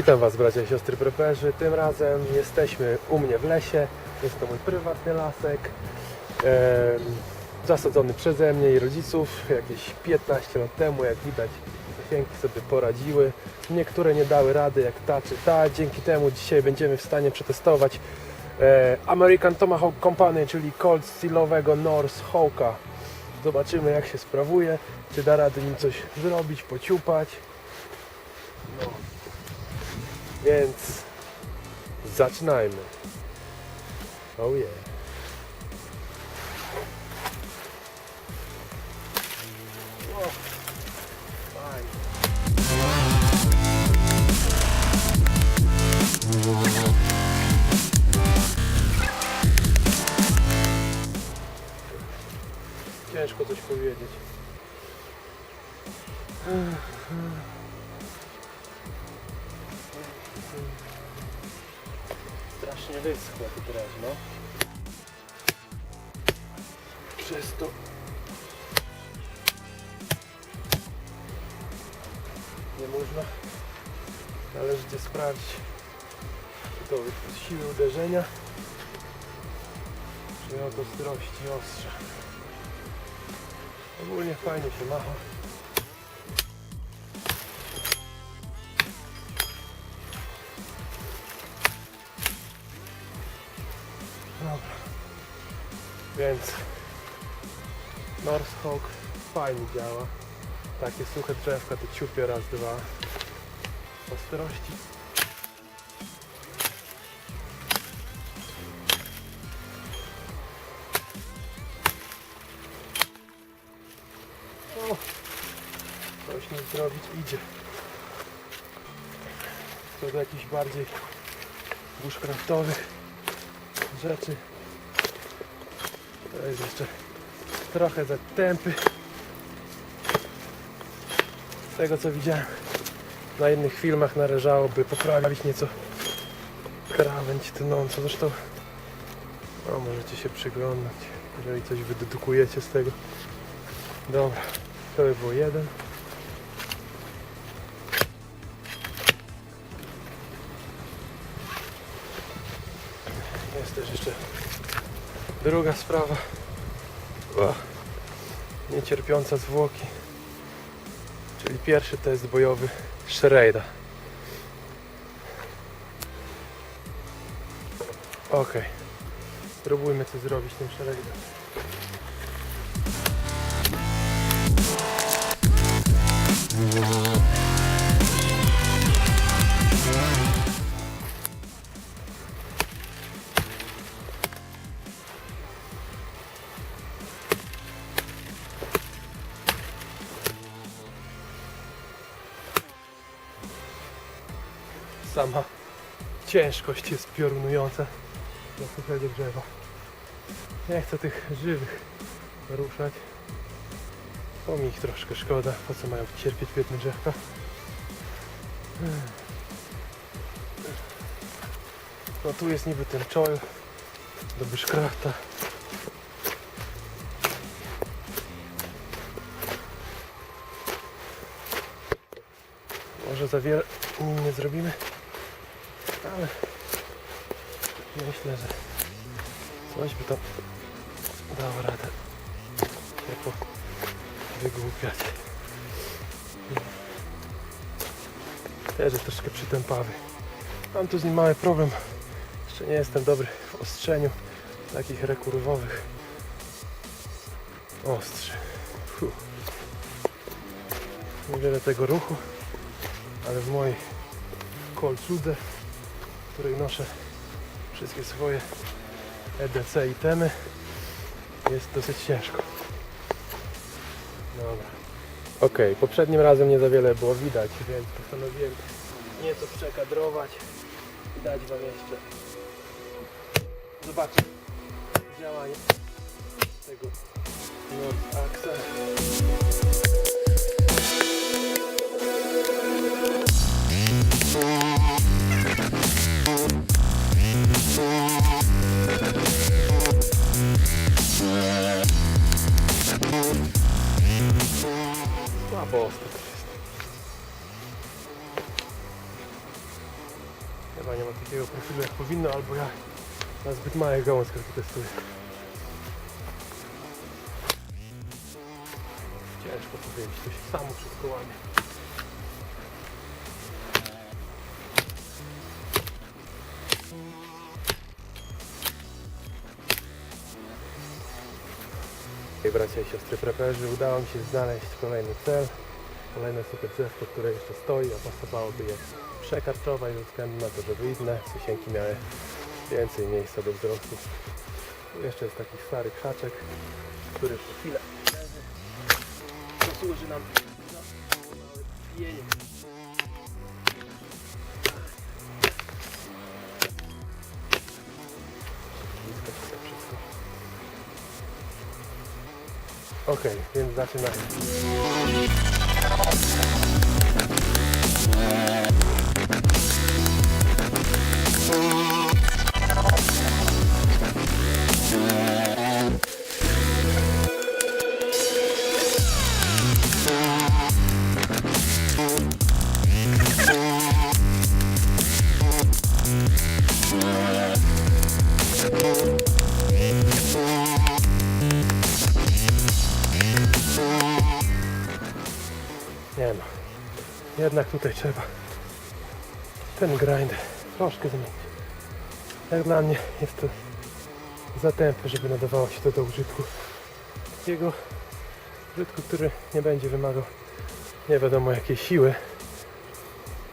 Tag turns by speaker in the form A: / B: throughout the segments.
A: Witam Was bracia i siostry preperzy. Tym razem jesteśmy u mnie w lesie. Jest to mój prywatny lasek. em, zasadzony przeze mnie i rodziców jakieś 15 lat temu. Jak widać zasięgi sobie poradziły. Niektóre nie dały rady jak ta czy ta. Dzięki temu dzisiaj będziemy w stanie przetestować e, American Tomahawk Company, czyli Colt Steelowego North Hawka. Zobaczymy jak się sprawuje, czy da rady nim coś zrobić, pociupać. No. Więc zaczynajmy. Oh yeah. Strasznie wyschła tu teraz, no. Przez to... Nie można. Należy sprawdzić, to siły uderzenia, czy od ostrości ostrza. Ogólnie fajnie się macha. Więc Northhawk fajnie działa. Takie suche drzewka to ciupie raz, dwa. Ostrości. O, coś nie zrobić idzie. Co do jakichś bardziej bushcraftowych rzeczy. To jest jeszcze trochę za tępy. Z tego co widziałem na innych filmach należałoby poprawić nieco krawędź tnącą. Zresztą no, możecie się przyglądać, jeżeli coś wydedukujecie z tego. Dobra, to by było jeden. Jest też jeszcze druga sprawa. O, niecierpiąca zwłoki. Czyli pierwszy test bojowy Shreda. Ok. Spróbujmy co zrobić tym Shredem. Sama ciężkość jest piorunująca dla suchego drzewa. Nie chcę tych żywych ruszać. Bo mi ich troszkę szkoda. Po co mają cierpieć biedne drzewka? No tu jest niby ten czoil do bushcrafta. Może za wiele nie zrobimy, ale myślę, że coś by to dało radę jako wygłupiać. Też jest troszkę przytępawy. Mam tu z nim mały problem. Jeszcze nie jestem dobry w ostrzeniu takich rekurwowych ostrzy. Niewiele tego ruchu, ale w mojej kolczudze, w której noszę wszystkie swoje EDC i temy, jest dosyć ciężko. Dobra. Ok, poprzednim razem nie za wiele było widać, więc postanowiłem nieco przekadrować i dać Wam jeszcze zobaczyć działanie tego North Axa. Słabo ostro to jest. chyba nie ma takiego profilu jak powinno, albo ja na zbyt małych gałązkach to testuję. Ciężko powiedzieć, to się samo wszystko łamie. Hej bracia i siostry preperzy, udało mi się znaleźć kolejny cel, kolejne super drzewko, które jeszcze stoi, a pasowałoby je przekarczować ze względu na to, żeby inne susienki miały więcej miejsca do wzrostu. Tu jeszcze jest taki stary krzaczek, który po chwilę posłuży nam za małe Okej, więc zaczynajmy. Jednak tutaj trzeba ten grind troszkę zmienić. Jak dla mnie jest to za tępe, żeby nadawało się to do użytku. Takiego użytku, który nie będzie wymagał nie wiadomo jakiej siły,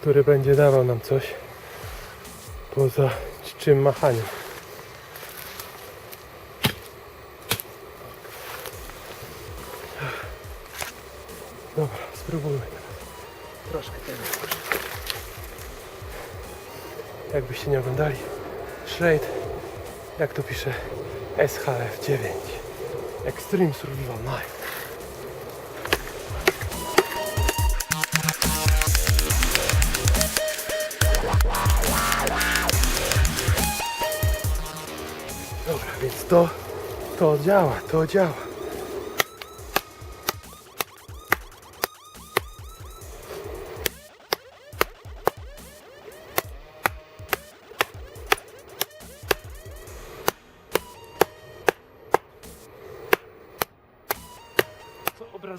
A: który będzie dawał nam coś poza czym machaniem. Dobra, spróbujmy. Troszkę tego. Jakbyście nie oglądali, Shade, jak to pisze, SHF 9. Extreme Survival Knife. Dobra, więc to, to działa, to działa.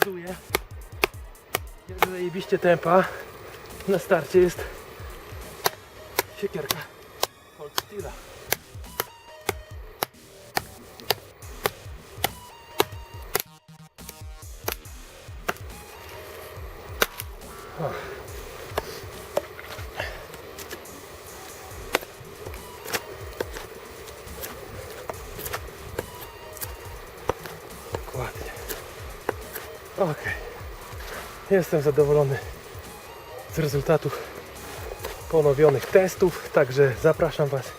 A: Co obrazuje jak zajebiście tempa. Na starcie jest siekierka Cold Okej. Jestem zadowolony z rezultatów ponowionych testów, także zapraszam Was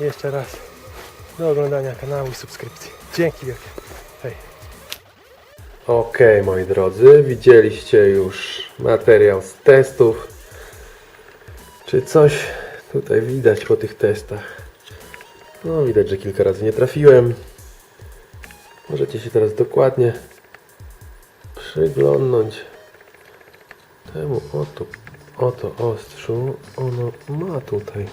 A: jeszcze raz do oglądania kanału i subskrypcji. Dzięki wielkie. Hej. Okej, moi drodzy, widzieliście już materiał z testów. Czy coś tutaj widać po tych testach? No, widać, że kilka razy nie trafiłem. Możecie się teraz dokładnie przyglądnąć temu oto, oto ostrzu. Ono ma tutaj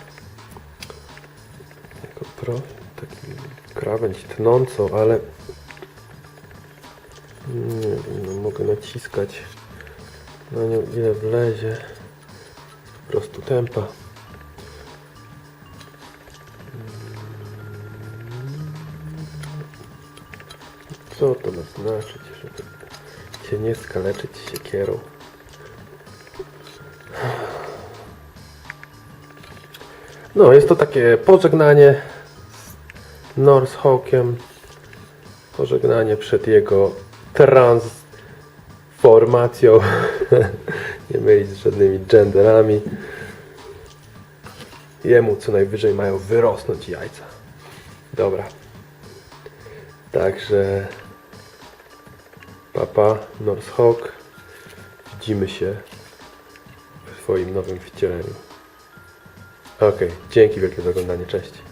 A: jako pro, taki krawędź tnącą, ale nie wiem, no mogę naciskać na nią ile wlezie. Po prostu tempa. Co to ma znaczyć, żeby się nie skaleczyć siekierą? No, jest to takie pożegnanie z Northhawkiem. Pożegnanie przed jego transformacją. nie mylić z żadnymi genderami. Jemu co najwyżej mają wyrosnąć jajca. Dobra. Także papa Northhawk. Widzimy się w swoim nowym wcieleniu. Okej, dzięki wielkie za oglądanie. Cześć.